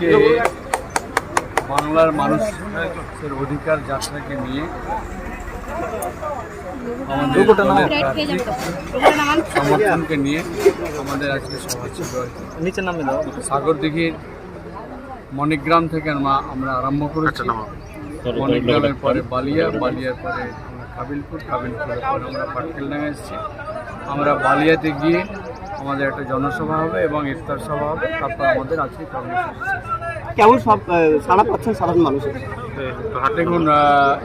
আজকে বাংলার মানুষের অধিকার যাত্রাকে নিয়ে আমাদের সমর্থনকে নিয়ে আমাদের আজকে সভা ছিল। নিচে নামে দাও। সাগর দিঘির মণিগ্রাম থেকে আমরা আমরা আরম্ভ করেছি। মণিগ্রামের পরে বালিয়া বালিয়ার পরে কাবিলপুর কাবিলপুরের পরে আমরা পাটকেলডাঙ্গা এসেছি। আমরা বালিয়াতে গিয়ে আমাদের একটা জনসভা হবে এবং ইফতার সভা হবে। তারপর আমাদের আজকে কেমন সব সাড়া পাচ্ছেন সাধারণ মানুষের? দেখুন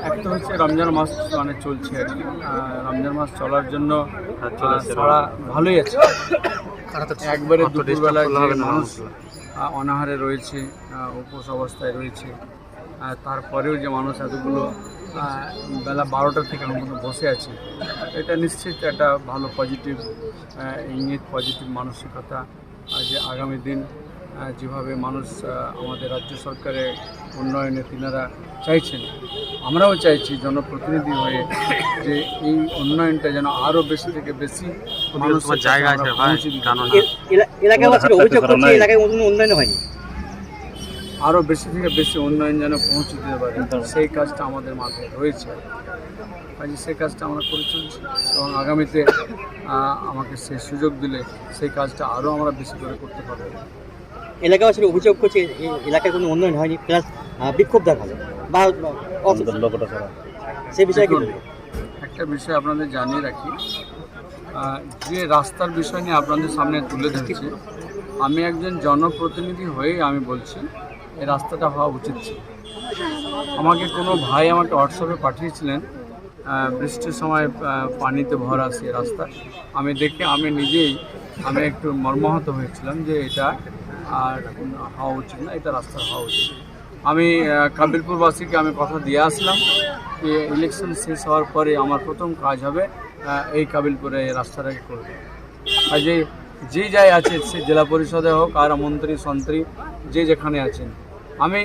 এক তো হচ্ছে রমজান মাস মানে চলছে। আর কি আহ, রমজান মাস চলার জন্য আহ, সারা ভালোই আছে। একবারে দুপুরবেলা মানুষ অনাহারে রয়েছে উপোস অবস্থায় রয়েছে তারপরেও যে মানুষ এতগুলো বেলা বারোটা থেকে আমার মতো বসে আছে এটা নিশ্চিত একটা ভালো পজিটিভ ইঙ্গিত পজিটিভ মানসিকতা যে আগামী দিন যেভাবে মানুষ আমাদের রাজ্য সরকারের উন্নয়নে তিনারা চাইছেন আমরাও চাইছি জনপ্রতিনিধি হয়ে যে এই উন্নয়নটা যেন আরও বেশি থেকে বেশি মানুষের জায়গা আছে পৌঁছে দিতে পারি। এলাকাবাসীর অভিযোগ করছে এলাকায় উন্নয়ন হয়নি আরও বেশি থেকে বেশি উন্নয়ন যেন পৌঁছে দিতে পারে। সেই কাজটা আমাদের মাথায় রয়েছে। কাজে সেই কাজটা আমরা করে চলছি এবং আগামীতে আমাকে সেই সুযোগ দিলে সেই কাজটা আরও আমরা বেশি করে করতে পারব। এলাকাবাসীর অভিযোগ করছে এই এলাকায় কোনো উন্নয়ন হয়নি প্লাস বিক্ষোভ দেখাল বা সেই বিষয়ে কি একটা বিষয় আপনাদের জানিয়ে রাখি। যে রাস্তার বিষয় নিয়ে আপনাদের সামনে তুলে ধরছি আমি একজন জনপ্রতিনিধি হয়ে আমি বলছি এই রাস্তাটা হওয়া উচিত ছিল। আমাকে কোনো ভাই আমাকে হোয়াটসঅ্যাপে পাঠিয়েছিলেন বৃষ্টির সময় পানিতে ভরা সে রাস্তা। আমি দেখে আমি নিজেই, আমি একটু মর্মাহত হয়েছিলাম যে এটা আর হওয়া উচিত না, এটা রাস্তা হওয়া উচিত। আমি কাবিলপুরবাসীকে আমি কথা দিয়ে আসলাম যে ইলেকশন শেষ হওয়ার পরে আমার প্রথম কাজ হবে এই কাবিলপুরে এই রাস্তাটাকে করবে। কাজে যে যাই আছে সে জেলা পরিষদে হোক আর মন্ত্রী, সন্ত্রী যে যেখানে আছেন। আমি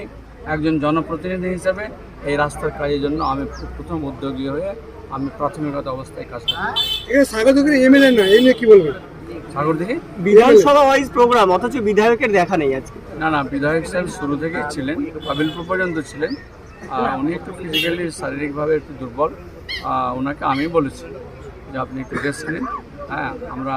একজন জনপ্রতিনিধি হিসাবে এই রাস্তার কাজের জন্য আমি প্রথম উদ্যোগী হয়ে আমি প্রাথমিকতা অবস্থায় কাজটা করি এখানে এমএলএ না এই নিয়ে কি বলবেন? সাগর বিধানসভা ওয়াইজ প্রোগ্রাম অথচ বিধায়কের দেখা নেই আজকে। না না বিধায়ক সাহেব শুরু থেকেই ছিলেন কাবিলপুর পর্যন্ত ছিলেন। আর উনি একটু ফিজিক্যালি শারীরিকভাবে একটু দুর্বল। ওনাকে আমি বলেছি যে আপনি একটু রেস্ট নিন। হ্যাঁ আমরা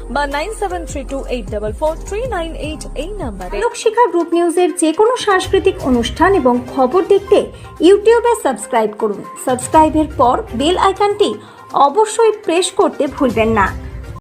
বা nine seven three two eight double four three nine eight এই নাম্বারে। লোকশিক্ষা গ্রুপ নিউজের যে কোনো সাংস্কৃতিক অনুষ্ঠান এবং খবর দেখতে ইউটিউবে সাবস্ক্রাইব করুন। সাবস্ক্রাইবের পর বেল আইকনটি অবশ্যই প্রেস করতে ভুলবেন না।